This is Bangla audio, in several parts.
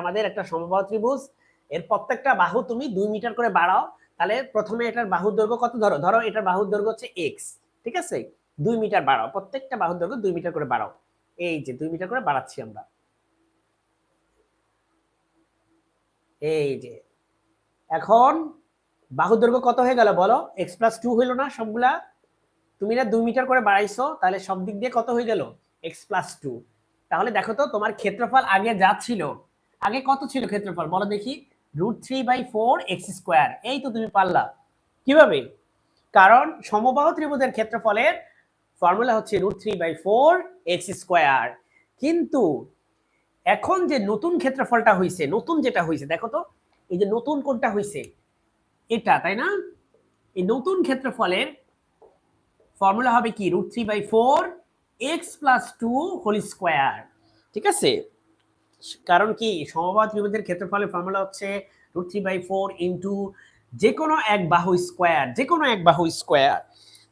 আমাদের একটা সমবাহু ত্রিভুজ। এর প্রত্যেকটা বাহু তুমি দুই মিটার করে বাড়াও। তাহলে প্রথমে এটার বাহুর দৈর্ঘ্য কত? ধরো ধরো এটার বাহুর দৈর্ঘ্য হচ্ছে এক্স ঠিক আছে? দুই মিটার বাড়াও। প্রত্যেকটা বাহুর দৈর্ঘ্য দুই মিটার করে বাড়াও। এই যে দুই মিটার করে বাড়াচ্ছি আমরা। এই যে, এখন বাহুর দৈর্ঘ্য কত হয়ে গেল বলো? এক্স প্লাস টু হইল না সবগুলা? তুমি না দুই মিটার করে বাড়াইছো, তাহলে সব দিক দিয়ে কত হয়ে গেল? এক্স প্লাস টু তাহলে দেখো তো, তোমার ক্ষেত্রফল আগে যা ছিল আগে কত ছিল ক্ষেত্রফল? বলো দেখি। Root three by four x square. এই তো তুমি পারলা। কীভাবে? কারণ সমবাহু ত্রিভুজের ক্ষেত্রফলের ফর্মুলা হচ্ছে root three by four x square. কিন্তু এখন যে নতুন ক্ষেত্রফলটা হয়েছে নতুন যেটা হয়েছে দেখো তো, এই যে নতুন কোনটা হয়েছে এটা, তাই না? এই নতুন ক্ষেত্রফলের ফর্মুলা হবে কি? Root three by four x plus two whole square. ঠিক আছে? কারণ কি? সমবাদ ত্রিভুজের ক্ষেত্রফলের ফর্মুলা হচ্ছে root three by four into যে কোনো এক বাহু স্কোয়ার যে কোনো এক বাহু স্কোয়ার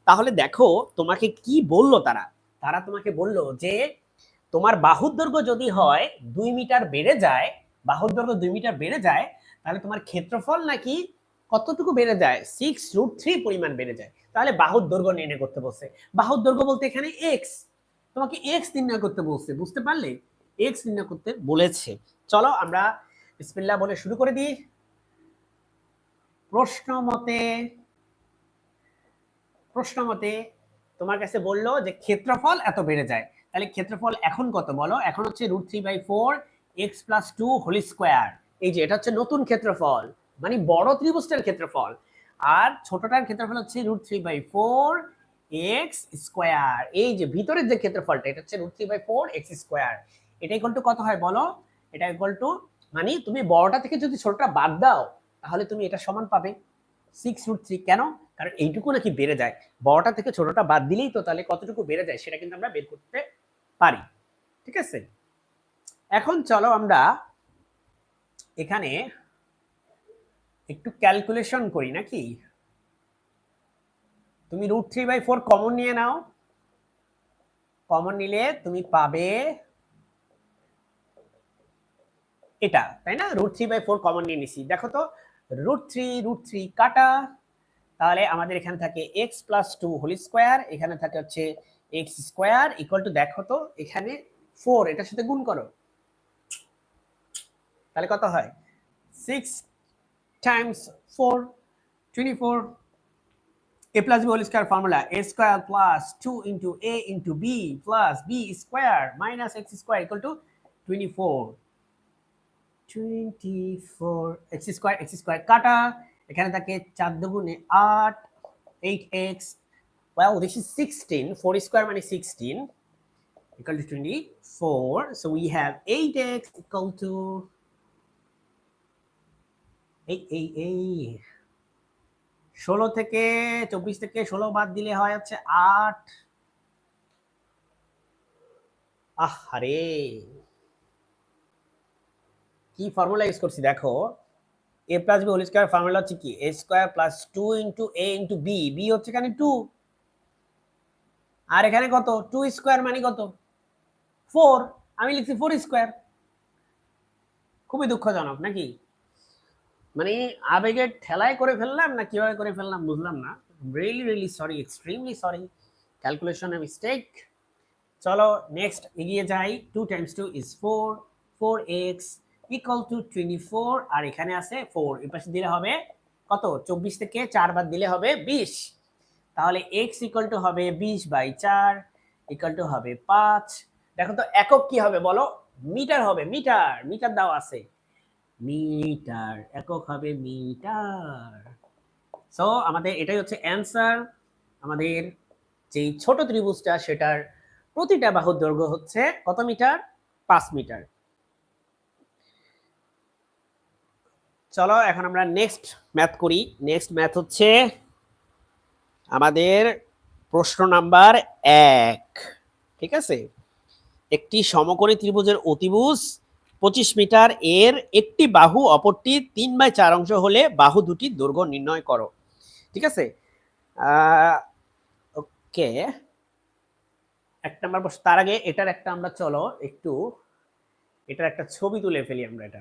তাহলে দেখো, তোমাকে কি বলল তারা? তারা তোমাকে বলল যে, তোমার বাহুর দৈর্ঘ্য যদি হয় দুই মিটার বেড়ে যায়, বাহুর দৈর্ঘ্য দুই মিটার বেড়ে যায়, তাহলে তোমার ক্ষেত্রফল নাকি কতটুকু বেড়ে যায়? সিক্স রুট থ্রি পরিমাণ বেড়ে যায়। তাহলে বাহুর দৈর্ঘ্য নির্ণয় করতে বলছে। বাহুর দৈর্ঘ্য বলতে এখানে এক্স তোমাকে এক্স নির্ণয় করতে বলছে। বুঝতে পারলে? এক্স নির্ণয় করতে বলেছে। চলো আমরা বিসমিল্লাহ বলে শুরু করে দিই। প্রশ্ন মতে প্রশ্ন মতে তোমার কাছে বলল যে ক্ষেত্রফল এত বেড়ে যায়। তাহলে ক্ষেত্রফল এখন কত বলো? এখন হচ্ছে root three by four x plus two whole square এই যে, এটা হচ্ছে নতুন ক্ষেত্রফল মানে বড় ত্রিভুজটার ক্ষেত্রফল। আর ছোটটার ক্ষেত্রফল হচ্ছে root three by four x square এই যে, ভিতরের যে ক্ষেত্রফলটা, এটা হচ্ছে root three by four x square এটা ইকুয়াল টু কত হয় বলো? এটা ইকুয়াল টু মানে তুমি বড়টা থেকে যদি ছোটটা বাদ দাও, তাহলে তুমি এটা সমান পাবে সিক্স রুট থ্রি কেন? কারণ এইটুকু নাকি বেড়ে যায়। বড়টা থেকে ছোটটা বাদ দিলেই তো তাহলে কতটুকু বেড়ে যায় সেটা কিন্তু আমরা বের করতে পারি। ঠিক আছে? এখন চলো আমরা এখানে একটু ক্যালকুলেশন করি নাকি? তুমি root three by four common নিয়ে নাও। কমন নিলে তুমি পাবে এটা, তাই না? Root three by four common নিয়ে নিছি। দেখো তো রুট থ্রি রুট থ্রি কাটা, তাহলে আমাদের এখানে থাকে x plus two whole square এখানে থাকে হচ্ছে এক্স স্কোয়ার ইকুয়াল টু দেখো তো, এখানে ফোর এটার সাথে গুণ করো। তাহলে কত হয়? Six times four twenty four a plus b whole square formula, a square plus 2 into a plus b square minus x square x two equal to 24 24 x square x square কাটা এখানে থাকে 4 দুগুণে 8 8x well this is 16 4 square মানে 16 equal to 24 so we have 8x equal to 8 8 8 ষোলো থেকে চব্বিশ থেকে ষোলো বাদ দিলে হয় হচ্ছে আট আহারে কি ফর্মুলা ইউজ করছি দেখো? A plus b whole square formula হচ্ছে কি? A square plus two into a into b b হচ্ছে এখানে টু আর এখানে কত? টু স্কোয়ার মানে কত? ফোর আমি লিখছি ফোর স্কোয়ার খুবই দুঃখজনক, নাকি? মানে আবেগের ঠেলায় করে ফেললাম না কীভাবে করে ফেললাম বুঝলাম না। Really really sorry extremely sorry ক্যালকুলেশনে mistake চলো নেক্সট এগিয়ে যাই। Two times two is four four x equal to twenty four আর এখানে আছে ফোর এ পাশে দিলে হবে কত? চব্বিশ থেকে চার বাদ দিলে হবে বিশ। তাহলে এক্স ইকুয়াল টু হবে বিশ বাই চার ইকুয়াল টু হবে পাঁচ। দেখো তো, একক কি হবে বলো? মিটার হবে, মিটার। মিটার দাও আছে। মিটার, একক হবে মিটার। সো আমাদের এটাই হচ্ছে অ্যান্সার আমাদের যেই ছোট ত্রিভুজটা, সেটার প্রতিটা বাহুর দৈর্ঘ্য হচ্ছে কত মিটার? পাঁচ মিটার। চলো, এখন আমরা নেক্সট ম্যাথ করি। নেক্সট ম্যাথ হচ্ছে আমাদের প্রশ্ন নাম্বার এক। ঠিক আছে? একটি সমকোণী ত্রিভুজের অতিভুজ পঁচিশ মিটার, এর একটি বাহু অপরটি তিন বাই চার অংশ হলে বাহু দুটির দৈর্ঘ্য নির্ণয় করো। ঠিক আছে? ওকে। এক নাম্বার তার আগে এটার একটা আমরা, চলো, একটু, এটার একটা ছবি তুলে ফেলি আমরা এটা।